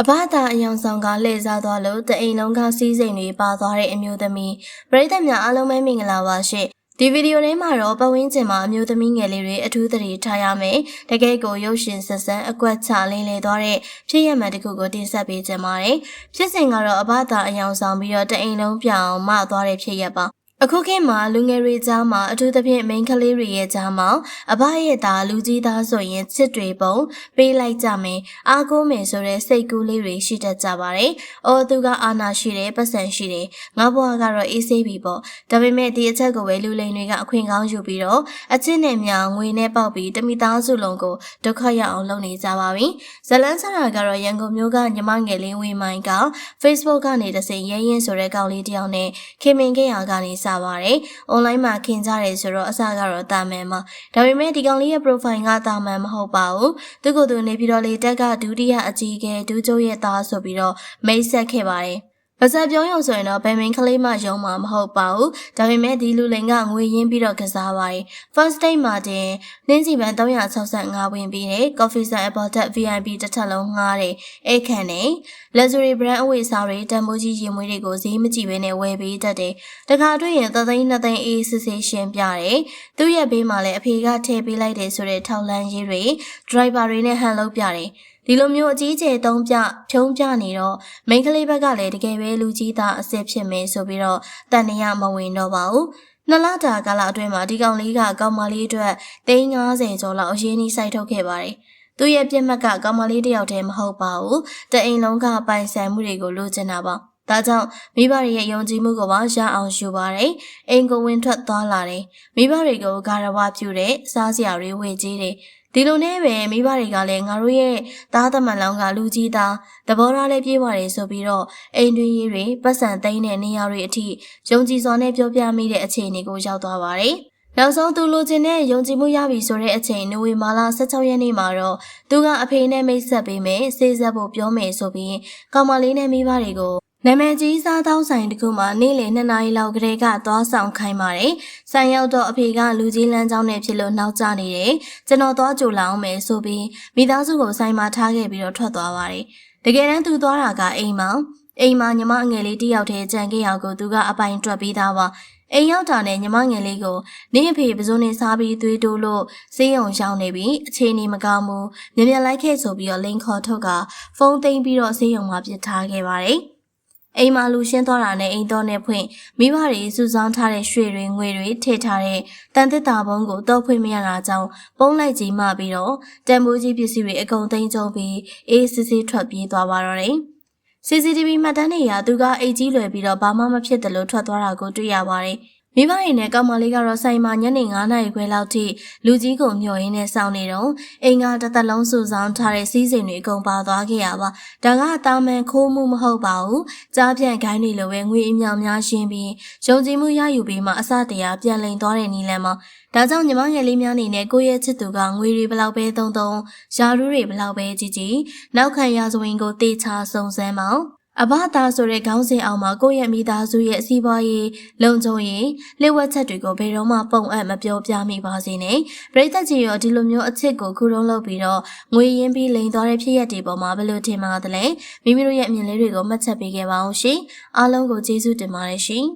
အဘသာအယောင်ဆောင်ကလှည့်စားသွားလို့တအိမ်လုံးကစီးစိမ်တွေပါသွားတဲ့အမျိုးသမီးပရိသတ်များအားလုံးပဲမင်္ဂလာပါရှင့်ဒီဗီဒီယိုထဲမှာတော့ပတ်ဝန်းကျင်မှာအမျိုးသမီးငယ်လေးတွေအထူးသတိထားရမယ်တကယ်ကိုရုပ်ရှင်ဆက်ဆန်းအကွက်ချလင်းလေသွားတဲ့ဖြစ်ရမှန်တစ်ခုကိုတင်ဆက်ပေးကြပါမယ်ဖြစ်စဉ်ကတော့အဘသာအယောင်ဆောင်ပြီးတော့တအိမ်လုံးပြောင်းမသွားတဲ့ဖြစ်ရပါ အခုခေတ်မှာလူငယ်တွေကြားမှာအထူးသဖြင့်မိန်းကလေးတွေရဲ့ကြားမှာအဘရဲ့သားလူကြီးသားဆိုရင်ချစ်တွေပုံပေးလိုက်ကြမယ်အားကိုးမယ်ဆိုတဲ့စိတ်ကူးလေးတွေရှိတတ်ကြပါတယ်။အော်သူကအာနာရှိတယ်ပတ်စံရှိတယ်ငါဘွားကတော့အေးဆေးပြီပေါ့။ဒါပေမဲ့ဒီအချက်ကိုပဲလူလိန်တွေကအခွင့်ကောင်းယူပြီးတော့အချစ်နဲ့မြောင်ငွေနဲ့ပေါက်ပြီးတမိသားစုလုံးကိုဒုက္ခရောက်အောင်လုပ်နေကြပါပြီ။ဇလန်းဆရာကတော့ရန်ကုန်မြို့ကညီမငယ်လေးဝင်းမိုင်းက Facebook ကနေတစင်ရဲရင်ဆိုတဲ့ကောင်လေးတယောက်နဲ့ခင်မင်ခဲ့ရာကနေစပါတယ်။ online မှာခင်ကြတယ်ဆိုတော့အစကတော့တာမန်ပါ။ဒါပေမဲ့ဒီကောင်လေးရဲ့ profile ကတာမန်မဟုတ်ပါဘူး။သူကသူနေပြီးတော့လေတက်ကဒုတိယအကြီးအကဲဒူးကျိုးရဲ့သားဆိုပြီးတော့မိတ်ဆက်ခဲ့ပါတယ်။ ပါဇက်ပြောရုံဆိုရင်တော့ဘယ်မင်းကလေးမှယုံမှာမဟုတ်ပါဘူး။ဒါပေမဲ့ဒီလူလိန်ကငွေရင်းပြီးတော့ကစားပါတယ်။ First date မှာတင်နှင်းစီပန်365ဝင်ပြီးတယ်။ Coffee Sun Apple Tech VIP တစ်ထပ်လုံးငှားတယ်။အိတ်ခန့်နေ luxury brand အဝတ်အစားတွေတန်ဖိုးကြီးရင်မွေးတွေကိုဈေးမကြည့်ဘဲနဲ့ဝယ်ပေးတတ်တယ်။တခါတွေ့ရင်သသိန်းနှစ်သိန်းအေးစစ်စစ်ရှင်းပြတယ်။သူ့ရဲ့ဘေးမှာလည်းအဖေကထည့်ပေးလိုက်တယ်ဆိုတဲ့ထောက်လန်းရေးတွေ driver တွေနဲ့ဟန်လုပ်ပြတယ်။ ဒီလိုမျိုးအကြီးကျယ်သုံးပြဖြုံးပြနေတော့မိန်းကလေးဘက်ကလည်းတကယ်ပဲလူကြီးသားအစ်စ်ဖြစ်မယ်ဆိုပြီးတော့တန်နေရမဝင်တော့ပါဘူး။နှစ်လတာကာလအတွင်းမှာဒီကောင်လေးကကောင်မလေးအတွက်350ကျော်လောက်အရင်းနှီးစိုက်ထုတ်ခဲ့ပါတယ်။သူ့ရဲ့ပြက်မှတ်ကကောင်မလေးတစ်ယောက်တည်းမဟုတ်ပါဘူး။တအိမ်လုံးကပိုင်ဆိုင်မှုတွေကိုလိုချင်တာပါ။ဒါကြောင့်မိဘတွေရဲ့ယုံကြည်မှုကိုပါရအောင်ယူပါတယ်။အိမ်ကိုဝင်ထွက်သွားလာတယ်။မိဘတွေကိုဂါရဝပြုတဲ့စားစရာတွေဝေကြီးတယ်။ ဒီလိုနဲ့ပဲမိဘတွေကလည်းငါတို့ရဲ့သားသမန်လောင်းကလူကြီးသားသဘောထားလေးပြေးပါတယ်ဆိုပြီးတော့အိမ်တွင်းရေးတွေပတ်စံသိမ်းတဲ့နေရာတွေအထိယုံကြည်စွာနဲ့ပြောပြမိတဲ့အခြေအနေကိုရောက်သွားပါတယ်။နောက်ဆုံးသူလိုချင်တဲ့ယုံကြည်မှုရပြီဆိုတဲ့အချိန်နိုဝင်ဘာလ16ရက်နေ့မှာတော့သူကအဖေနဲ့မိတ်ဆက်ပေးမယ်စေးဆက်ဖို့ပြောမယ်ဆိုပြီးကောင်မလေးနဲ့မိဘတွေကို နာမည်ကြီးစားတောင်းဆိုင်တစ်ခုမှာနေ့လယ်2နာရီလောက်ကလေးကသွားဆောင်ခိုင်းပါတယ်။ဆိုင်ရောက်တော့အဖေကလူကြီးလမ်းကြောင်းနဲ့ဖြစ်လို့နှောက်ကျနေတယ်။ကျွန်တော်သွားကြိုလာအောင်မယ်ဆိုပြီးမိသားစုကိုဆိုင်မှာထားခဲ့ပြီးတော့ထွက်သွားပါတယ်။တကယ်တမ်းသူသွားတာကအိမ်မောင်အိမ်မှာညီမအငယ်လေးတယောက်တည်းကြံခဲ့ရကိုသူကအပိုင်တွက်ပြီးသားပါ။အိမ်ရောက်တာနဲ့ညီမငယ်လေးကိုနင်းအဖေပစိုးနေစားပြီးသွေးတိုးလို့စေးရုံရောက်နေပြီအခြေအနေမကောင်းဘူးမြင်မြင်လိုက်ခဲ့ဆိုပြီးတော့လိန်ခေါ်ထုတ်ကဖုန်းသိမ်းပြီးတော့စေးရုံမှာပြစ်ထားခဲ့ပါတယ်။ အိမ်မှာလူရှင်းသွားတာနဲ့အိမ်တော်နဲ့ဖွင့်မိဘတွေစုဆောင်းထားတဲ့ရွှေတွေငွေတွေထည့်ထားတဲ့တန်တစ်တာပုံးကိုတော့ဖွင့်မရတာကြောင့်ပုံးလိုက်ကြီးမှပြီးတော့တန်မိုးကြီးပစ္စည်းတွေအကုန်သိမ်းကျုံပြီးအေးစစ်စစ်ထွက်ပြေးသွားပါတော့တယ်။ CCTV မှတ်တမ်းတွေရာသူကအိတ်ကြီးလွယ်ပြီးတော့ဘာမှမဖြစ်တယ်လို့ထွက်သွားတာကိုတွေ့ရပါတယ်။ မိဘတွေနဲ့ကောင်မလေးကတော့ဆိုင်မှာညနေ9နာရီခွဲလောက်ထိလူကြီးကိုမျှော်ရင်းနဲ့စောင့်နေတော့အိမ်ကတသက်လုံးစုဆောင်ထားတဲ့စီးစိမ်တွေအကုန်ပါသွားခဲ့ရပါဒါကတာမန်ခိုးမှုမဟုတ်ပါဘူးကြားပြန့်ခိုင်းတွေလိုပဲငွေအမြောင်များရှင်းပြီးယုံကြည်မှုရယူပြီးမှအစတရားပြန်လည်သွားတဲ့နီလန်မှာဒါကြောင့်ညီမငယ်လေးများအနေနဲ့ကိုယ့်ရဲ့ချစ်သူကငွေတွေဘလောက်ပဲသုံးသုံးယာရူးတွေဘလောက်ပဲကြီးကြီးနောက်ခံရစဝင်ကိုတေချာစုံစမ်းမောင်း အဘသားဆိုတဲ့ခေါင်းစဉ်အောက်မှာကိုယ့်ရဲ့မိသားစုရဲ့စီးပွားရေးလုံခြုံရေးလှည့်ဝက်ချက်တွေကိုဘယ်တော့မှပုံအပ်မပြောပြမိပါစေနဲ့ပရိသတ်ကြီးရောဒီလိုမျိုးအချစ်ကိုခုတုံးလုပ်ပြီးတော့ငွေရင်းပြီးလိန်သွားတဲ့ဖြစ်ရပ်တွေပေါ်မှာဘယ်လိုထင်ပါသလဲမိမိတို့ရဲ့အမြင်လေးတွေကိုမှတ်ချက်ပေးခဲ့ပါအောင်ရှင်အားလုံးကိုကျေးဇူးတင်ပါတယ်ရှင်